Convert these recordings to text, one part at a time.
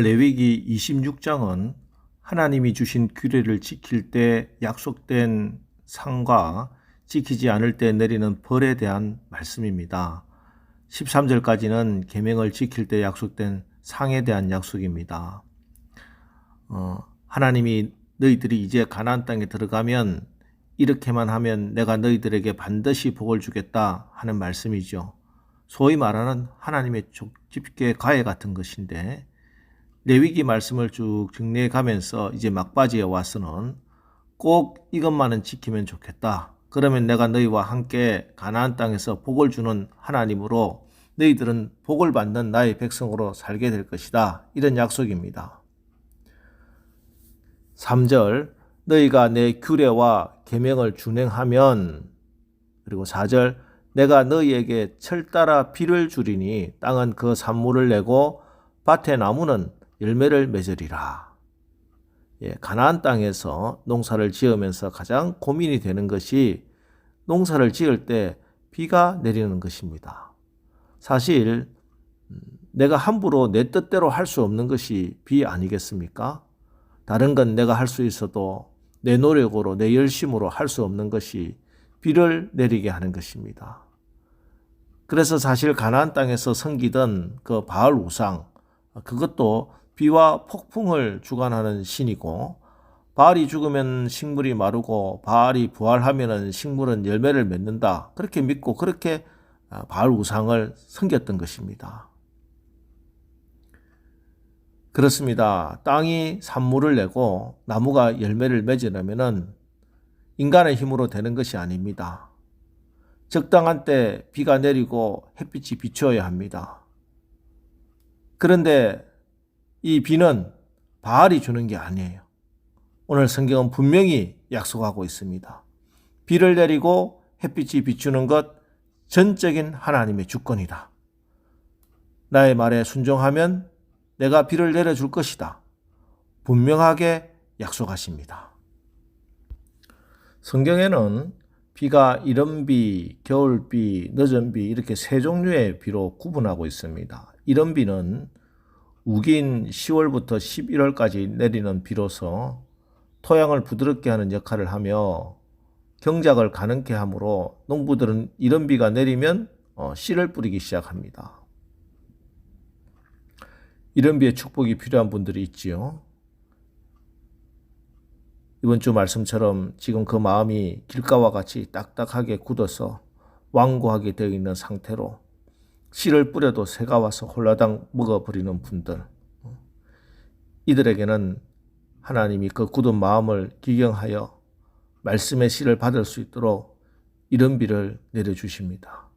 오늘 레위기 26장은 하나님이 주신 규례를 지킬 때 약속된 상과 지키지 않을 때 내리는 벌에 대한 말씀입니다. 13절까지는 계명을 지킬 때 약속된 상에 대한 약속입니다. 어, 하나님이 너희들이 이제 가나안 땅에 들어가면 이렇게만 하면 내가 너희들에게 반드시 복을 주겠다 하는 말씀이죠. 소위 말하는 하나님의 족집게 가해 같은 것인데 레위기 말씀을 쭉 정리해 가면서 이제 막바지에 와서는 꼭 이것만은 지키면 좋겠다. 그러면 내가 너희와 함께 가나안 땅에서 복을 주는 하나님으로 너희들은 복을 받는 나의 백성으로 살게 될 것이다. 이런 약속입니다. 3절 너희가 내 규례와 계명을 준행하면 그리고 4절 내가 너희에게 철 따라 비를 주리니 땅은 그 산물을 내고 밭의 나무는 열매를 맺으리라. 예, 가나안 땅에서 농사를 지으면서 가장 고민이 되는 것이 농사를 지을 때 비가 내리는 것입니다. 사실 음, 내가 함부로 내 뜻대로 할 수 없는 것이 비 아니겠습니까? 다른 건 내가 할 수 있어도 내 노력으로 내 열심으로 할 수 없는 것이 비를 내리게 하는 것입니다. 그래서 사실 가나안 땅에서 섬기던 그 바알 우상 그것도 비와 폭풍을 주관하는 신이고 바알이 죽으면 식물이 마르고 바알이 부활하면 식물은 열매를 맺는다. 그렇게 믿고 그렇게 바알 우상을 섬겼던 것입니다. 그렇습니다. 땅이 산물을 내고 나무가 열매를 맺으려면 인간의 힘으로 되는 것이 아닙니다. 적당한 때 비가 내리고 햇빛이 비추어야 합니다. 그런데 이 비는 바알이 주는 게 아니에요. 오늘 성경은 분명히 약속하고 있습니다. 비를 내리고 햇빛이 비추는 것 전적인 하나님의 주권이다. 나의 말에 순종하면 내가 비를 내려줄 것이다. 분명하게 약속하십니다. 성경에는 비가 이른비, 겨울비, 늦은비 이렇게 세 종류의 비로 구분하고 있습니다. 이른비는 우긴 10월부터 11월까지 내리는 비로서 토양을 부드럽게 하는 역할을 하며 경작을 가능케 하므로 농부들은 이런 비가 내리면 어, 씨를 뿌리기 시작합니다. 이런 비의 축복이 필요한 분들이 있지요. 이번 주 말씀처럼 지금 그 마음이 길가와 같이 딱딱하게 굳어서 완고하게 되어 있는 상태로 씨를 뿌려도 새가 와서 홀라당 먹어버리는 분들. 이들에게는 하나님이 그 굳은 마음을 기경하여 말씀의 씨를 받을 수 있도록 이런 비를 내려주십니다.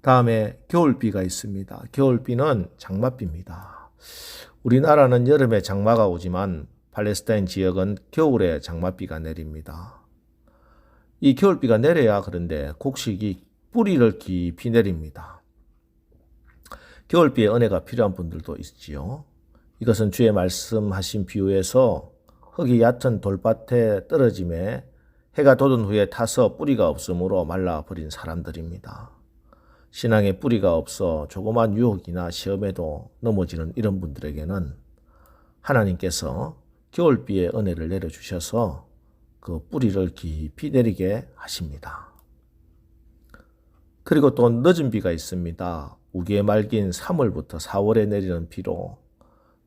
다음에 겨울비가 있습니다. 겨울비는 장마비입니다. 우리나라는 여름에 장마가 오지만 팔레스타인 지역은 겨울에 장마비가 내립니다. 이 겨울비가 내려야 그런데 곡식이 뿌리를 깊이 내립니다. 겨울비에 은혜가 필요한 분들도 있지요. 이것은 주의 말씀하신 비유에서 흙이 얕은 돌밭에 떨어짐에 해가 돋은 후에 타서 뿌리가 없으므로 말라버린 사람들입니다. 신앙에 뿌리가 없어 조그만 유혹이나 시험에도 넘어지는 이런 분들에게는 하나님께서 겨울비의 은혜를 내려주셔서 그 뿌리를 깊이 내리게 하십니다. 그리고 또 늦은 비가 있습니다. 우기에 말긴 3월부터 4월에 내리는 비로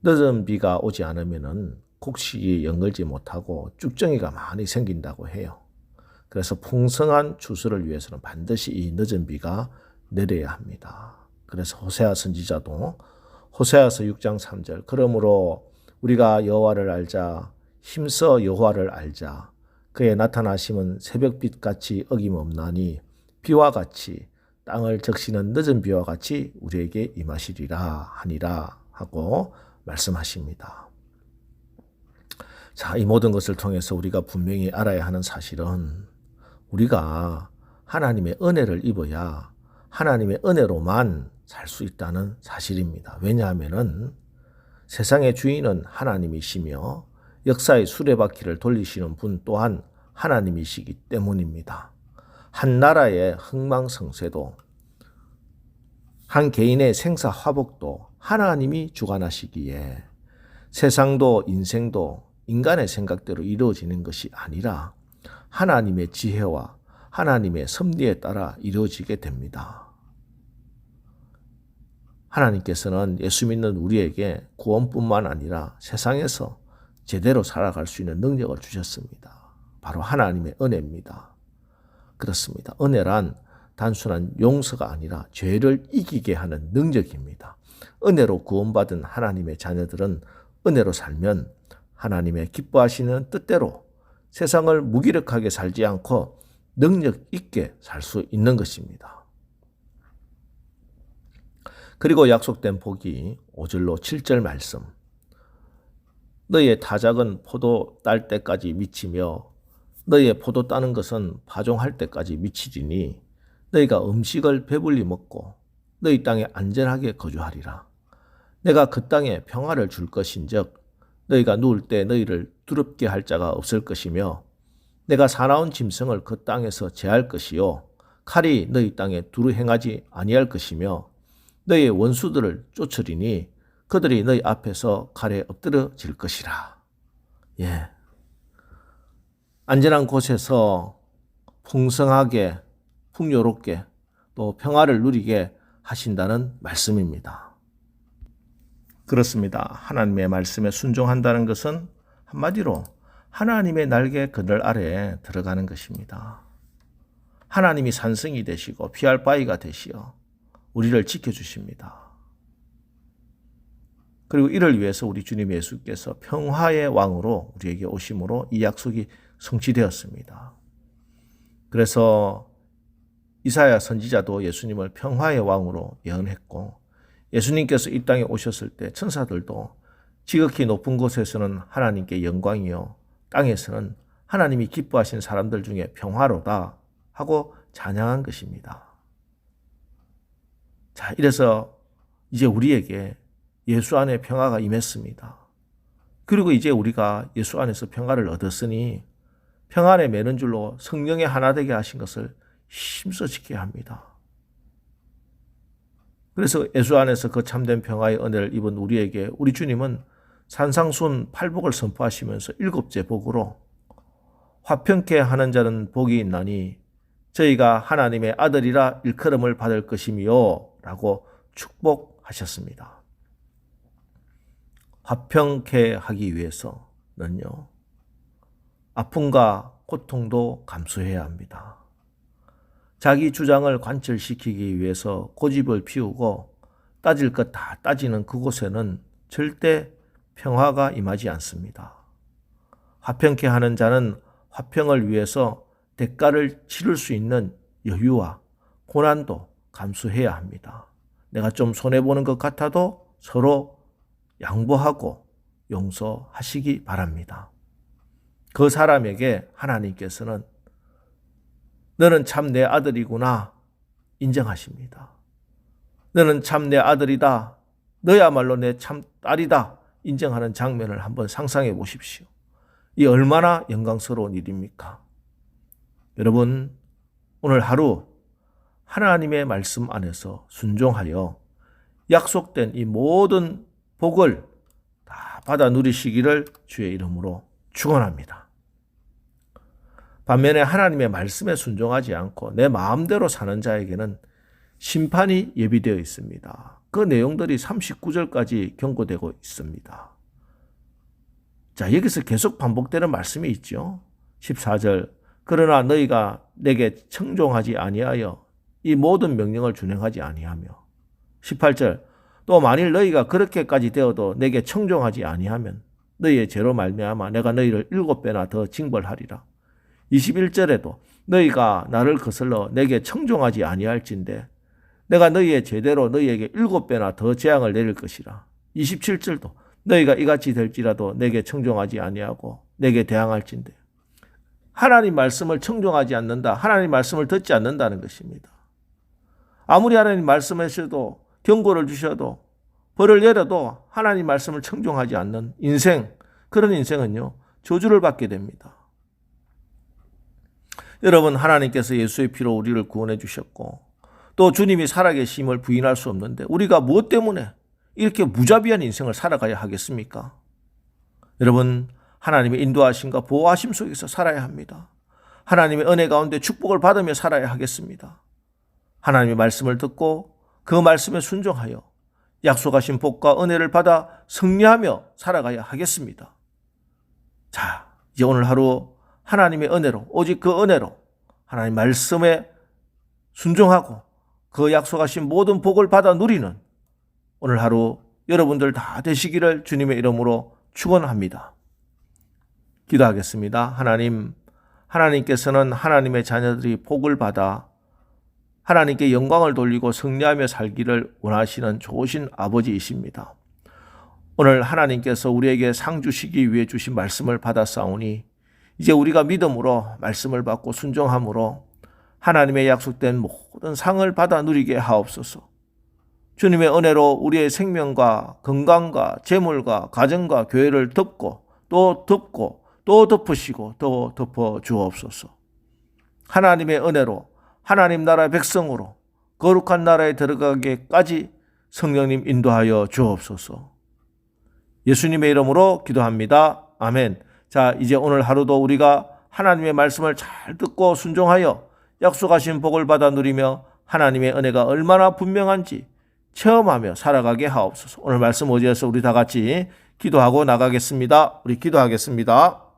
늦은 비가 오지 않으면 곡식이 연걸지 못하고 쭉정이가 많이 생긴다고 해요. 그래서 풍성한 추수를 위해서는 반드시 이 늦은 비가 내려야 합니다. 그래서 호세아 선지자도 호세아서 6장 3절 그러므로 우리가 여호와를 알자 힘써 여호와를 알자 그의 나타나심은 새벽빛 같이 어김없나니 비와 같이 땅을 적시는 늦은 비와 같이 우리에게 임하시리라 하니라 하고 말씀하십니다. 자, 이 모든 것을 통해서 우리가 분명히 알아야 하는 사실은 우리가 하나님의 은혜를 입어야 하나님의 은혜로만 살 수 있다는 사실입니다. 왜냐하면은 세상의 주인은 하나님이시며 역사의 수레바퀴를 돌리시는 분 또한 하나님이시기 때문입니다. 한 나라의 흥망성쇠도 한 개인의 생사 화복도 하나님이 주관하시기에 세상도 인생도 인간의 생각대로 이루어지는 것이 아니라 하나님의 지혜와 하나님의 섭리에 따라 이루어지게 됩니다. 하나님께서는 예수 믿는 우리에게 구원뿐만 아니라 세상에서 제대로 살아갈 수 있는 능력을 주셨습니다. 바로 하나님의 은혜입니다. 그렇습니다. 은혜란 단순한 용서가 아니라 죄를 이기게 하는 능력입니다. 은혜로 구원받은 하나님의 자녀들은 은혜로 살면 하나님의 기뻐하시는 뜻대로 세상을 무기력하게 살지 않고 능력 있게 살 수 있는 것입니다. 그리고 약속된 복이 5절로 7절 말씀. 너희의 타작은 포도 딸 때까지 미치며 너희의 포도 따는 것은 파종할 때까지 미치리니 너희가 음식을 배불리 먹고 너희 땅에 안전하게 거주하리라. 내가 그 땅에 평화를 줄 것인즉 너희가 누울 때 너희를 두렵게 할 자가 없을 것이며 내가 사나운 짐승을 그 땅에서 제할 것이요 칼이 너희 땅에 두루 행하지 아니할 것이며 너희의 원수들을 쫓으리니 그들이 너희 앞에서 칼에 엎드려질 것이라. 예. 안전한 곳에서 풍성하게 풍요롭게 또 평화를 누리게 하신다는 말씀입니다. 그렇습니다. 하나님의 말씀에 순종한다는 것은 한마디로 하나님의 날개 그늘 아래에 들어가는 것입니다. 하나님이 산성이 되시고 피할 바위가 되시어 우리를 지켜주십니다. 그리고 이를 위해서 우리 주님 예수께서 평화의 왕으로 우리에게 오심으로 이 약속이 성취되었습니다. 그래서 이사야 선지자도 예수님을 평화의 왕으로 예언했고 예수님께서 이 땅에 오셨을 때 천사들도 지극히 높은 곳에서는 하나님께 영광이요 땅에서는 하나님이 기뻐하신 사람들 중에 평화로다 하고 찬양한 것입니다. 자, 이래서 이제 우리에게 예수 안에 평화가 임했습니다. 그리고 이제 우리가 예수 안에서 평화를 얻었으니 평안에 매는 줄로 성령의 하나 되게 하신 것을 힘써 지켜야 합니다. 그래서 예수 안에서 그 참된 평화의 은혜를 입은 우리에게 우리 주님은 산상순 팔복을 선포하시면서 일곱째 복으로 화평케 하는 자는 복이 있나니 저희가 하나님의 아들이라 일컬음을 받을 것이미요 라고 축복하셨습니다. 화평케 하기 위해서는요. 아픔과 고통도 감수해야 합니다. 자기 주장을 관철시키기 위해서 고집을 피우고 따질 것 다 따지는 그곳에는 절대 평화가 임하지 않습니다. 화평케 하는 자는 화평을 위해서 대가를 치를 수 있는 여유와 고난도 감수해야 합니다. 내가 좀 손해보는 것 같아도 서로 양보하고 용서하시기 바랍니다. 그 사람에게 하나님께서는 너는 참 내 아들이구나 인정하십니다. 너는 참 내 아들이다. 너야말로 내 참 딸이다. 인정하는 장면을 한번 상상해 보십시오. 이 얼마나 영광스러운 일입니까? 여러분, 오늘 하루 하나님의 말씀 안에서 순종하여 약속된 이 모든 복을 다 받아 누리시기를 주의 이름으로 축원합니다. 반면에 하나님의 말씀에 순종하지 않고 내 마음대로 사는 자에게는 심판이 예비되어 있습니다. 그 내용들이 39절까지 경고되고 있습니다. 자, 여기서 계속 반복되는 말씀이 있죠. 14절. 그러나 너희가 내게 청종하지 아니하여 이 모든 명령을 준행하지 아니하며 18절. 또 만일 너희가 그렇게까지 되어도 내게 청종하지 아니하면 너희의 죄로 말미암아 내가 너희를 일곱 배나 더 징벌하리라. 21절에도 너희가 나를 거슬러 내게 청종하지 아니할진대 내가 너희의 죄대로 너희에게 일곱 배나 더 재앙을 내릴 것이라. 27절도 너희가 이같이 될지라도 내게 청종하지 아니하고 내게 대항할진대. 하나님 말씀을 청종하지 않는다. 하나님 말씀을 듣지 않는다는 것입니다. 아무리 하나님 말씀하셔도 경고를 주셔도 벌을 내려도 하나님 말씀을 청종하지 않는 인생, 그런 인생은요, 저주를 받게 됩니다. 여러분, 하나님께서 예수의 피로 우리를 구원해 주셨고, 또 주님이 살아계심을 부인할 수 없는데 우리가 무엇 때문에 이렇게 무자비한 인생을 살아가야 하겠습니까? 여러분, 하나님의 인도하심과 보호하심 속에서 살아야 합니다. 하나님의 은혜 가운데 축복을 받으며 살아야 하겠습니다. 하나님의 말씀을 듣고 그 말씀에 순종하여 약속하신 복과 은혜를 받아 승리하며 살아가야 하겠습니다. 자, 이제 오늘 하루 하나님의 은혜로, 오직 그 은혜로 하나님 말씀에 순종하고 그 약속하신 모든 복을 받아 누리는 오늘 하루 여러분들 다 되시기를 주님의 이름으로 축원합니다. 기도하겠습니다. 하나님, 하나님께서는 하나님의 자녀들이 복을 받아 하나님께 영광을 돌리고 승리하며 살기를 원하시는 좋으신 아버지이십니다. 오늘 하나님께서 우리에게 상 주시기 위해 주신 말씀을 받았사오니 이제 우리가 믿음으로 말씀을 받고 순종함으로 하나님의 약속된 모든 상을 받아 누리게 하옵소서. 주님의 은혜로 우리의 생명과 건강과 재물과 가정과 교회를 덮고 또 덮고 또 덮으시고 또 덮어 주옵소서. 하나님의 은혜로 하나님 나라의 백성으로 거룩한 나라에 들어가기까지 성령님 인도하여 주옵소서. 예수님의 이름으로 기도합니다. 아멘. 자, 이제 오늘 하루도 우리가 하나님의 말씀을 잘 듣고 순종하여 약속하신 복을 받아 누리며 하나님의 은혜가 얼마나 분명한지 체험하며 살아가게 하옵소서. 오늘 말씀 어디에서 우리 다 같이 기도하고 나가겠습니다. 우리 기도하겠습니다.